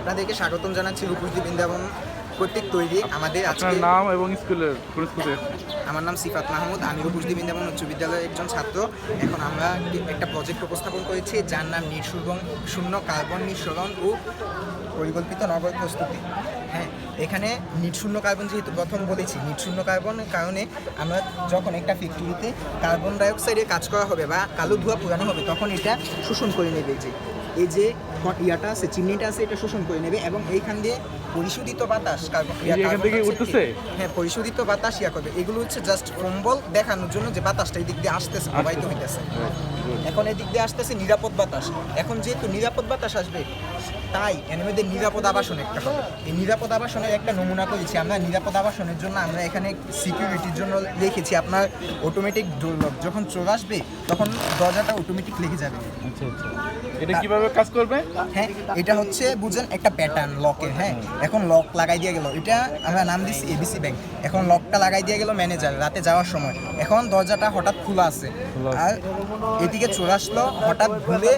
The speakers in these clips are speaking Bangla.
আপনাদেরকে স্বাগতম জানাচ্ছি রূপসী বৃন্দাবন কর্তৃক তৈরি আমাদের আপনার আজকে নাম এবং স্কুলের কোন স্কুল আমার নাম সিফাত মাহমুদ আমি রূপসী বৃন্দাবন উচ্চ বিদ্যালয়ের একজন ছাত্র। এখন আমরা একটা প্রজেক্ট উপস্থাপন করেছি যার নাম নিঃসুরবন শূন্য কার্বন নিঃসরণ ও পরিকল্পিত নগর প্রস্তুতি। হ্যাঁ এখানে নিট শূন্য কার্বন যেহেতু প্রথম বলেছি নিট শূন্য কার্বনের কারণে আমরা যখন একটা ফ্যাক্টরিতে কার্বন ডাইঅক্সাইডে কাজ করা হবে বা কালো ধোঁয়া পুরানো হবে তখন এটা শোষণ করে নেবে যে এই যে ইয়াটা আছে চিমনিটা আছে এটা শোষণ করে নেবে এবং এইখান দিয়ে পরিশোধিত বাতাস উঠতেছে? হ্যাঁ পরিশোধিত বাতাস ইয়া করবে। এগুলো হচ্ছে জাস্ট কম্বল দেখানোর জন্য যে বাতাসটা এই দিক দিয়ে আসতেছে প্রবাহিত হইতেছে। এখন এই দিক দিয়ে আসতেছে নিরাপদ বাতাস। এখন যেহেতু নিরাপদ বাতাস আসবে তাই মধ্যে নিরাপদ আবাসন একটা হবে। এই নিরাপদ আবাসনের একটা নমুনা করেছি আমরা। নিরাপদ আবাসনের জন্য আমরা এখানে সিকিউরিটির জন্য লিখেছি আপনার অটোমেটিক ডোর লক যখন চোর আসবে তখন দরজাটা অটোমেটিক লিখে যাবে। আচ্ছা আচ্ছা। এটা কীভাবে কাজ করবে? হ্যাঁ এটা হচ্ছে বুঝেন একটা প্যাটার্ন লকের হ্যাঁ। এখন লক লাগাই দিয়ে গেল। এটা আমরা নাম দিচ্ছি এবিসি ব্যাংক এখন লকটা লাগাই দিয়ে গেল ম্যানেজার রাতে যাওয়ার সময়। এখন দরজাটা হঠাৎ খোলা আছে। খোলা আছে। আর এদিকে চোর আসলো হঠাৎ ভুলে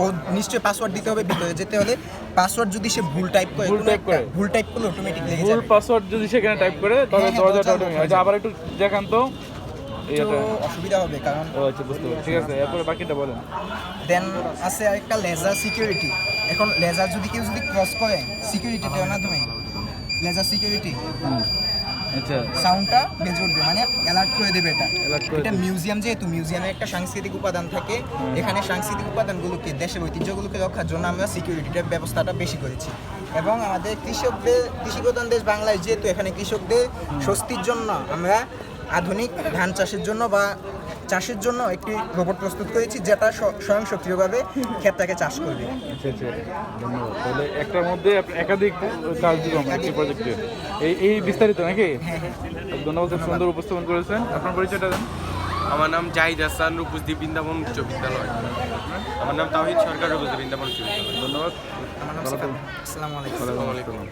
ও নিশ্চয়ই পাসওয়ার্ড দিতে হবে ভিতরে যেতে হলে। পাসওয়ার্ড যদি সে ভুল টাইপ করে ভুল টাইপ করে? ভুল টাইপ করলে অটোমেটিক লেগে ভুল পাসওয়ার্ড যদি সেখানে টাইপ করে তাহলে দরজাটা দরজা automatic- হয়ে আচ্ছা আবার একটু দেখান তো। অসুবিধা হবে কারণ ও আচ্ছা বুঝতে পারছি। ঠিক আছে এরপরে বাকিটা বলেন। দেন আছে আরেকটা লেজার সিকিউরিটি এখন লেজার যদি কেউ যদি ক্রস করে সিকিউরিটিটার মাধ্যমে লেজার সিকিউরিটি আচ্ছা সাউন্ডটা বেজে উঠবে মানে অ্যালার্ট করে দেবে এটা। এটা মিউজিয়াম যেহেতু মিউজিয়ামে একটা সাংস্কৃতিক উপাদান থাকে। এখানে সাংস্কৃতিক উপাদানগুলোকে দেশের ঐতিহ্যগুলোকে রক্ষার জন্য আমরা সিকিউরিটির ব্যবস্থাটা বেশি করেছি। এবং আমাদের কৃষকদের কৃষিপ্রধান দেশ বাংলায় যেহেতু এখানে কৃষকদের স্বস্তির জন্য আমরা আধুনিক ধান চাষের জন্য বা চাষের জন্য একটি রোবট প্রস্তুত করেছি যেটা স্ব- স্বয়ংসক্রিয়ভাবে ক্ষেতটাকে চাষ করবে। আচ্ছা আচ্ছা ধন্যবাদ। তাহলে একটার মধ্যে একাধিক কার্যক্রম একটি প্রজেক্টে এই এই বিস্তারিত নাকি? হ্যাঁ হ্যাঁ। ধন্যবাদ সুন্দর উপস্থাপন করেছেন। আপনার পরিচয়টা দেন। আমার নাম জাহিদ হাসান রূপসদী বৃন্দাবন উচ্চ বিদ্যালয়। আমার নাম তাহিদ সরকার রূপসদী বৃন্দাবন উচ্চ বিদ্যালয়। ধন্যবাদ। আমার নাম আসসালামু আলাইকুম।